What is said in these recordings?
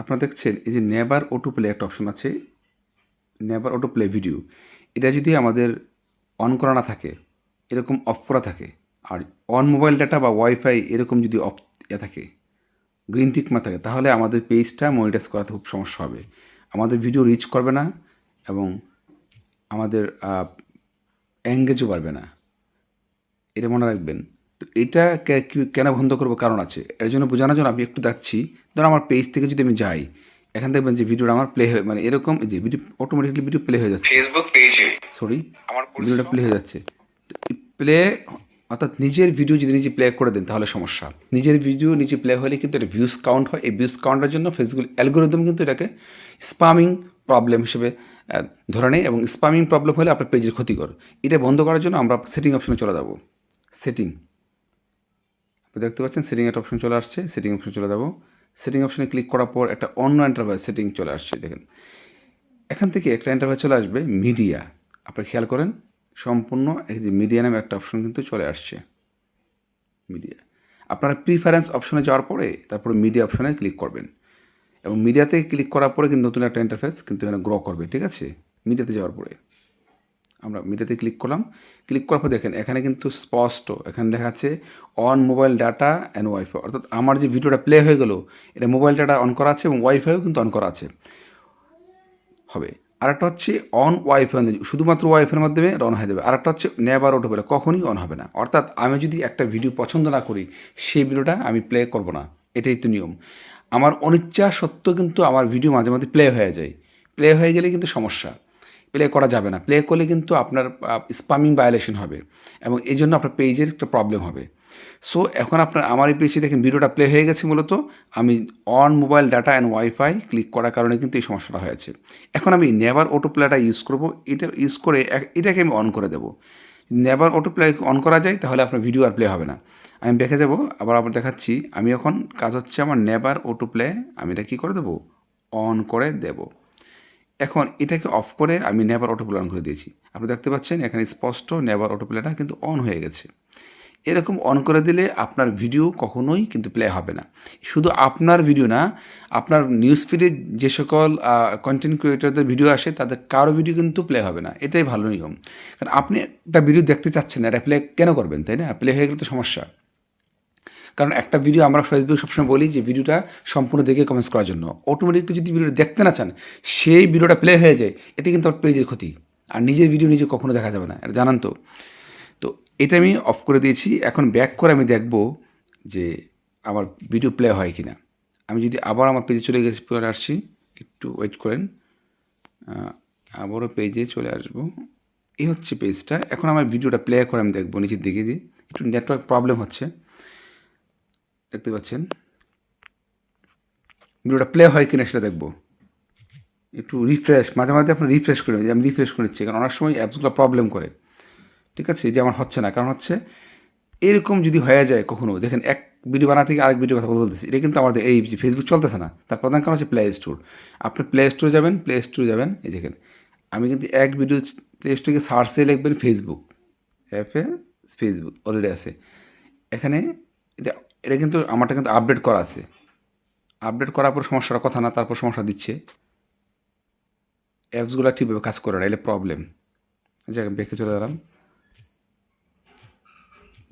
আপনারা দেখছেন, এই যে নেভার অটো প্লে একটা অপশন আছে। নেভার অটো প্লে ভিডিও এটা যদি আমাদের অন করা না থাকে, এরকম অফ করা থাকে, আর অন মোবাইল ডাটা বা ওয়াইফাই এরকম যদি অফ এ থাকে গ্রিন টিক না থাকে, তাহলে আমাদের পেজটা মনিটাইজ করাতে খুব সমস্যা হবে। আমাদের ভিডিও রিচ করবে না এবং আমাদের এঙ্গেজও বাড়বে না। এটা মনে রাখবেন। এটা কেন বন্ধ করব? কারণ আছে। এর জন্য বোঝানোর জন্য আমি একটু যাচ্ছি। ধরো আমার পেজ থেকে যদি আমি যাই এখান দেখবেন যে ভিডিওটা আমার প্লে হয়ে মানে এরকম যে ভিডিও অটোমেটিকলি ভিডিও প্লে হয়ে যাচ্ছে। ফেসবুক পেজে সরি আমার ভিডিওটা প্লে হয়ে যাচ্ছে। প্লে অর্থাৎ নিজের ভিডিও যদি নিজে প্লে করে দেন তাহলে সমস্যা। নিজের ভিডিও নিজে প্লে হলে কিন্তু এটা ভিউজ কাউন্ট হয়। এই ভিউজ কাউন্টের জন্য ফেসবুক অ্যালগোরিদম কিন্তু এটাকে স্পামিং প্রবলেম হিসেবে ধরে নেয় এবং স্পামিং প্রবলেম হলে আপনার পেজের ক্ষতিকর এটা বন্ধ করার জন্য আমরা সেটিং অপশনে চলে যাব। সেটিং দেখতে পাচ্ছেন সেটিং একটা অপশন চলে আসছে, সেটিং অপশনে চলে যাব। সেটিং অপশনে ক্লিক করার পর একটা অন্য এন্টারভাইস সেটিং চলে আসছে, দেখেন। এখান থেকে একটা এন্টারভাইস চলে আসবে মিডিয়া আপনি খেয়াল করেন, সম্পূর্ণ এই যে মিডিয়া নামে একটা অপশন কিন্তু চলে আসছে। মিডিয়া আপনারা প্রিফারেন্স অপশনে যাওয়ার পরে তারপরে মিডিয়া অপশনে ক্লিক করবেন। এবং মিডিয়াতে ক্লিক করার পরে কিন্তু নতুন একটা ইন্টারফেস কিন্তু এখানে গ্রো করবে, ঠিক আছে? মিডিয়াতে যাওয়ার পরে। আমরা মিডিয়াতে ক্লিক করলাম। ক্লিক করার পর দেখেন, এখানে কিন্তু স্পষ্ট, এখানে দেখা যাচ্ছে on mobile data and wifi অর্থাৎ আমার যে ভিডিওটা প্লে হয়ে গেল, এটা মোবাইল ডাটা অন করা আছে এবং ওয়াইফাইও কিন্তু অন করা আছে। হবে। আরেকটা হচ্ছে অন ওয়াইফাই শুধুমাত্র ওয়াইফাইয়ের মাধ্যমে অন হয়ে যাবে। আরেকটা হচ্ছে নেবার ওঠে বলে কখনই অন হবে না। অর্থাৎ আমি যদি একটা ভিডিও পছন্দ না করি, সেই ভিডিওটা আমি প্লে করব না। এটাই তো নিয়ম। আমার অনিচ্ছা সত্ত্বেও কিন্তু আমার ভিডিও মাঝে মাঝে প্লে হয়ে যায়। প্লে হয়ে গেলে কিন্তু সমস্যা। প্লে করা যাবে না। প্লে করলে কিন্তু আপনার স্পামিং ভায়োলেশন হবে এবং এই জন্য আপনার পেজের একটা প্রবলেম হবে। সো এখন আপনার, আমার এই পেজে দেখেন ভিডিওটা প্লে হয়ে গেছে মূলত। আমি on mobile data and wifi click করার কারণে কিন্তু এই সমস্যাটা হয়েছে। এখন আমি নেভার অটো প্লেটা ইউজ করব। এটা ইউজ করে এটাকে আমি অন করে দেবো। নেভার অটো প্লে অন করা যায়, তাহলে আপনার ভিডিও আর প্লে হবে না। আমি দেখে যাব, আবার আবার দেখাচ্ছি। আমি এখন কাজ হচ্ছে আমার নেভার অটো প্লে আমি এটা কী করে দেবো? অন করে দেবো। এখন এটাকে অফ করে আমি নেভার অটো প্লে অন করে দিয়েছি। আপনি দেখতে পাচ্ছেন, এখানে স্পষ্ট নেভার অটো প্লেটা কিন্তু অন হয়ে গেছে। এরকম অন করে দিলে আপনার ভিডিও কখনোই কিন্তু প্লে হবে না। শুধু আপনার ভিডিও না, আপনার নিউজ ফিডে যে সকল কন্টেন্ট ক্রিয়েটরদের ভিডিও আসে, তাদের কারও ভিডিও কিন্তু প্লে হবে না। এটাই ভালো নিয়ম। কারণ আপনি একটা ভিডিও দেখতে চাচ্ছেন না, এটা প্লে কেন করবেন, তাই না? প্লে হয়ে গেলে তো সমস্যা। কারণ একটা ভিডিও আমরা ফেসবুক সবসময় বলি যে ভিডিওটা সম্পূর্ণ দেখে কমেন্টস করার জন্য। অটোমেটিকলি যদি ভিডিওটা দেখতে না চান, সেই ভিডিওটা প্লে হয়ে যায়, এতে কিন্তু আমার পেজের ক্ষতি। আর নিজের ভিডিও নিজে কখনো দেখা যাবে না। এটা জানান তো। তো এটা আমি অফ করে দিয়েছি। এখন ব্যাক করে আমি দেখব যে আমার ভিডিও প্লে হয় কি না আমি যদি আবার আমার পেজে চলে গেছি চলে আসছি, একটু ওয়েট করেন। আবারও পেজে চলে আসব। এই হচ্ছে পেজটা এখন আমার ভিডিওটা প্লে করে আমি দেখব নিচের দিকে যে একটু নেটওয়ার্ক প্রবলেম হচ্ছে। দেখতে পাচ্ছেন? ভিডিওটা প্লে হয় কিনা সেটা দেখব। একটু রিফ্রেশ মাঝে মাঝে আপনার রিফ্রেশ করে নিই। আমি রিফ্রেশ করে নিচ্ছি কারণ অনেক সময় অ্যাপসগুলো প্রবলেম করে। ঠিক আছে? যে আমার হচ্ছে না, কারণ হচ্ছে এরকম যদি হয়ে যায় কখনো, দেখেন এক ভিডিও বানা থেকে আরেক ভিডিও কথা বলতে বলতেছি, এটা কিন্তু আমাদের এই যে ফেসবুক চলতেছে না, তার প্রধান কারণ হচ্ছে প্লে স্টোর আপনি প্লে স্টোরে যাবেন প্লে স্টোরে যাবেন, এই দেখেন, আমি কিন্তু এক ভিডিও প্লে স্টোরে সার্চে লিখবেন ফেসবুক অ্যাপে ফেসবুক অলরেডি আছে। এখানে এটা এটা কিন্তু আমারটা কিন্তু আপডেট করা আছে। আপডেট করার পর সমস্যার কথা না, তারপর সমস্যা দিচ্ছে। অ্যাপসগুলো ঠিকভাবে কাজ করে না এলে প্রবলেম আচ্ছা বেঁকে চলে গেলাম।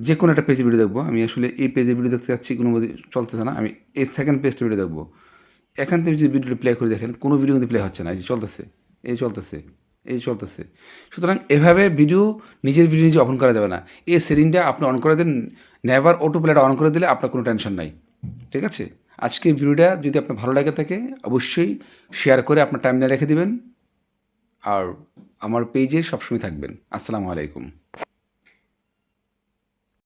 যে কোনো একটা পেজে ভিডিও দেখব। আমি আসলে এই পেজে ভিডিও দেখতে যাচ্ছি, কোনো চলতেছে না। আমি এই সেকেন্ড পেজটা ভিডিও দেখব। এখান থেকে যদি ভিডিওটা প্লে করে দেখেন, কোনো ভিডিও কিন্তু প্লে হচ্ছে না। এই যে চলতেছে, এই চলতেছে। এই চলতেছে। সুতরাং এভাবে ভিডিও নিজের ভিডিও নিজে অন করা যাবে না। এই সেটিংটা আপনি অন করে দেন নেভার অটো প্লেটা অন করে দিলে আপনার কোনো টেনশন নাই। ঠিক আছে? আজকে ভিডিওটা যদি আপনার ভালো লাগে থাকে, অবশ্যই শেয়ার করে আপনার টাইম রেখে দিবেন। আর আমার পেজে সবসময় থাকবেন। আসসালামু আলাইকুম।